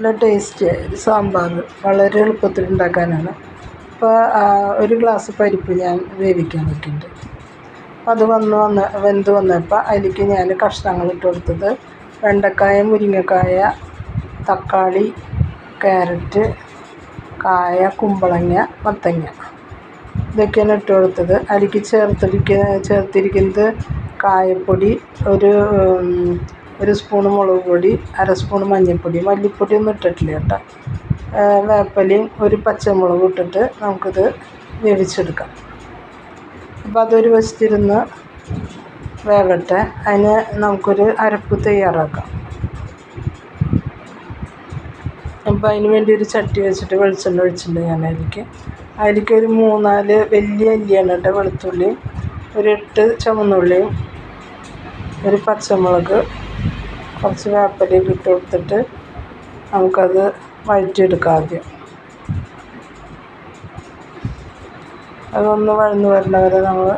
നല്ല ടേസ്റ്റ് സാമ്പാർ വളരെ എളുപ്പത്തിൽ ഉണ്ടാക്കാനാണ്. അപ്പോൾ ഒരു ഗ്ലാസ് പരിപ്പ് ഞാൻ വേവിക്കാൻ വെക്കുന്നുണ്ട്. അപ്പോൾ അത് വന്ന് വന്ന് വെന്ത് വന്നപ്പോൾ അതിലേക്ക് ഞാൻ കഷ്ണങ്ങൾ ഇട്ട് കൊടുത്തത്. വെണ്ടക്കായ മുരിങ്ങക്കായ തക്കാളി ക്യാരറ്റ് കായ കുമ്പളങ്ങ മത്തങ്ങ. ഇതൊക്കെയാണ് ഇട്ട് കൊടുത്തത്. അതിലേക്ക് ചേർത്തിരിക്കുന്ന ചേർത്തിരിക്കുന്നത് കായപ്പൊടി ഒരു ഒരു സ്പൂൺ മുളക് പൊടി അര സ്പൂൺ മഞ്ഞൾപ്പൊടി മല്ലിപ്പൊടി ഒന്നും ഇട്ടിട്ടില്ല കേട്ടോ. വേപ്പിലയും ഒരു പച്ചമുളകും ഇട്ടിട്ട് നമുക്കിത് വേവിച്ചെടുക്കാം. അപ്പോൾ അതൊരു വശത്തിരുന്ന് വേകട്ടെ അതിന് നമുക്കൊരു അരപ്പ് തയ്യാറാക്കാം. അപ്പോൾ അതിന് വേണ്ടി ഒരു ചട്ടി വെച്ചിട്ട് വെളിച്ചെണ്ണ ഒഴിച്ചിട്ടുണ്ട് ഞാൻ അതിലേക്ക്. അതിലേക്ക് ഒരു മൂന്നാൽ വലിയ അല്ലിയാണ് കേട്ടോ വെളുത്തുള്ളിയും ഒരു എട്ട് ചുവന്നുള്ളിയും ഒരു പച്ചമുളക് കുറച്ച് വേപ്പിലയൊക്കെ ഇട്ട് കൊടുത്തിട്ട് നമുക്കത് വഴറ്റിയെടുക്കാം ആദ്യം. അതൊന്ന് വഴന്ന് വരണ വരെ നമ്മൾ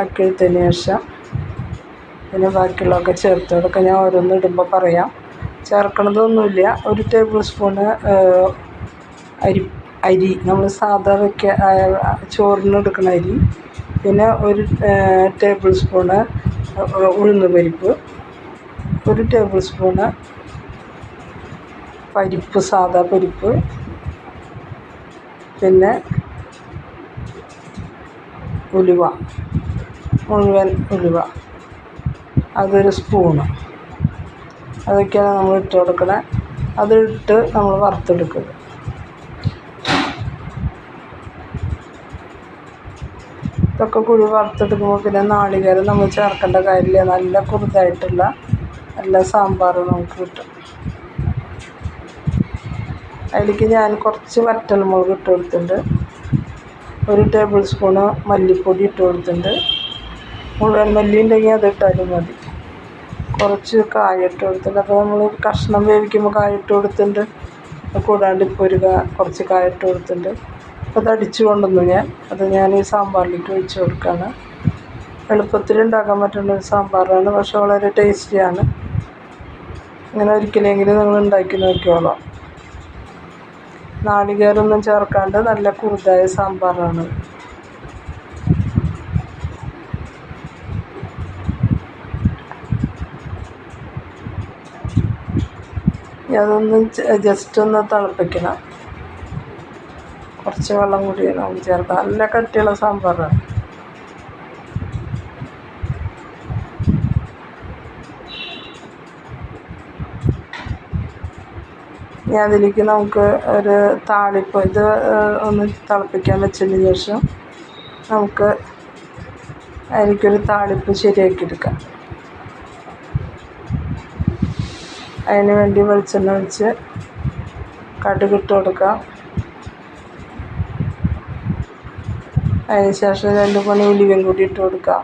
ആക്കിയെടുത്തതിന് ശേഷം പിന്നെ ബാക്കിയുള്ളതൊക്കെ ചേർത്ത് കൊടുക്കാം. ഞാൻ ഓരോന്ന് ഇടുമ്പോൾ പറയാം. ചേർക്കണതൊന്നുമില്ല. ഒരു ടേബിൾ സ്പൂണ് അരി അരി. നമ്മൾ സാധാ വയ്ക്കുക ചോറിന് എടുക്കുന്ന അരി. പിന്നെ ഒരു ടേബിൾ സ്പൂണ് ഉഴുന്ന് പരിപ്പ്. ഒരു ടേബിൾ സ്പൂണ് പരിപ്പ് സാദാ പരിപ്പ് പിന്നെ ഉലുവ മുഴുവൻ ഉലുവ. അതൊരു സ്പൂണ് അതൊക്കെയാണ് നമ്മൾ ഇട്ട് കൊടുക്കണേ. അതിട്ട് നമ്മൾ വറുത്തെടുക്കുക. ഇതൊക്കെ കുഴി വറുത്തെടുക്കുമ്പോൾ പിന്നെ നാളികേരം നമ്മൾ ചേർക്കേണ്ട കാര്യമില്ല. നല്ല കുറുതായിട്ടുള്ള നല്ല സാമ്പാർ നമുക്ക് കിട്ടും. അതിലേക്ക് ഞാൻ കുറച്ച് വറ്റൽമുളക് ഇട്ട് കൊടുത്തിട്ടുണ്ട്. ഒരു ടേബിൾ സ്പൂണ് മല്ലിപ്പൊടി ഇട്ട് കൊടുത്തിട്ടുണ്ട്. മുഴുവൻ മല്ലി ഉണ്ടെങ്കിൽ അത് ഇട്ടാലും മതി. കുറച്ച് കായ ഇട്ട് കൊടുത്തിട്ടുണ്ട്. അപ്പോൾ നമ്മൾ കഷ്ണം വേവിക്കുമ്പോൾ കായ ഇട്ട് കൊടുത്തിട്ടുണ്ട്. കൂടാണ്ട് ഇപ്പോൾ ഒരു കുറച്ച് കായ ഇട്ട് കൊടുത്തിട്ടുണ്ട്. അപ്പോൾ അത് അടിച്ച് കൊണ്ടുവന്നു ഞാൻ. അത് ഞാൻ ഈ സാമ്പാറിലേക്ക് ഒഴിച്ച് കൊടുക്കുകയാണ്. എളുപ്പത്തിൽ ഉണ്ടാക്കാൻ പറ്റുന്ന ഒരു സാമ്പാറാണ്. പക്ഷെ വളരെ ടേസ്റ്റിയാണ്. ഇങ്ങനെ ഒരിക്കലെങ്കിലും നിങ്ങൾ ഉണ്ടാക്കി നോക്കിയോളാം നാളികേരമൊന്നും ചേർക്കാണ്ട് നല്ല കുറുതായ സാമ്പാറാണ്. അതൊന്ന് ജസ്റ്റ് ഒന്ന് തിളപ്പിക്കണം. കുറച്ച് വെള്ളം കൂടി നമുക്ക് ചേർക്കാം നല്ല കട്ടിയുള്ള സാമ്പാറാണ്. ഇനി അതിലേക്ക് നമുക്ക് ഒരു താളിപ്പ് ഇത് ഒന്ന് തിളപ്പിക്കാൻ വെച്ചതിന് ശേഷം നമുക്ക് അതിലേക്കൊരു താളിപ്പ് ശരിയാക്കി എടുക്കാം. അതിന് വേണ്ടി വെളിച്ചെണ്ണ ഒഴിച്ച് കടുക് ഇട്ട് കൊടുക്കാം. അതിന് ശേഷം രണ്ട് മണി ഉലുവയും കൂടി ഇട്ട് കൊടുക്കാം.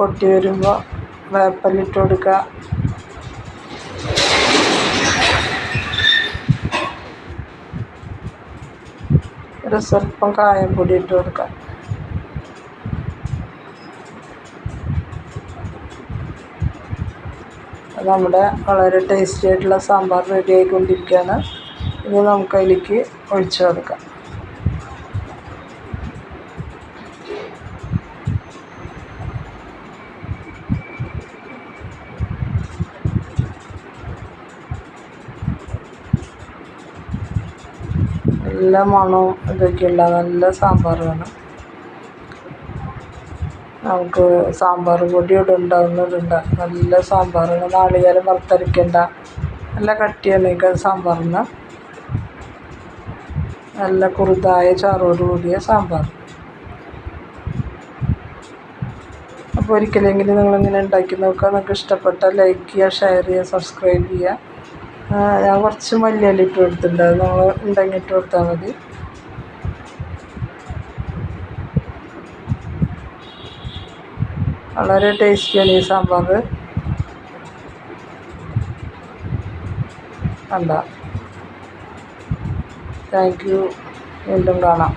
പൊട്ടി വരുമ്പോൾ വേപ്പില ഇട്ട് കൊടുക്കുക ഒരു സ്വല്പം കായം പൊടി ഇട്ട് കൊടുക്കാം. അത് നമ്മുടെ വളരെ ടേസ്റ്റി ആയിട്ടുള്ള സാമ്പാർ റെഡി ആയിക്കൊണ്ടിരിക്കുകയാണ്. ഇനി നമുക്ക് അതിലേക്ക് ഒഴിച്ചു കൊടുക്കാം. നല്ല മണവും ഇതൊക്കെയുള്ള നല്ല സാമ്പാർ വേണം. നമുക്ക് സാമ്പാർ പൊടി ഇവിടെ ഉണ്ടാവുന്നതുണ്ട് നല്ല സാമ്പാറാണ് നാളികേരം വറുത്തരയ്ക്കണ്ട നല്ല കട്ടിയാണ് സാമ്പാറിന്. നല്ല കുറുതായ ചാറോട് കൂടിയ സാമ്പാർ. അപ്പോൾ ഒരിക്കലെങ്കിലും നിങ്ങളിങ്ങനെ ഉണ്ടാക്കി നോക്കുക നിങ്ങൾക്ക് ഇഷ്ടപ്പെട്ടാൽ ലൈക്ക് ചെയ്യുക ഷെയർ ചെയ്യുക സബ്സ്ക്രൈബ് ചെയ്യുക. ഞാൻ കുറച്ച് മല്ലിയില ഇട്ട് കൊടുത്തിട്ടുണ്ട്. നമ്മൾ ഉണ്ടെങ്കിൽ ഇട്ട് കൊടുത്താൽ മതി. വളരെ ടേസ്റ്റിയാണ് ഈ സാമ്പാർ. കണ്ട? താങ്ക് യു വീണ്ടും കാണാം.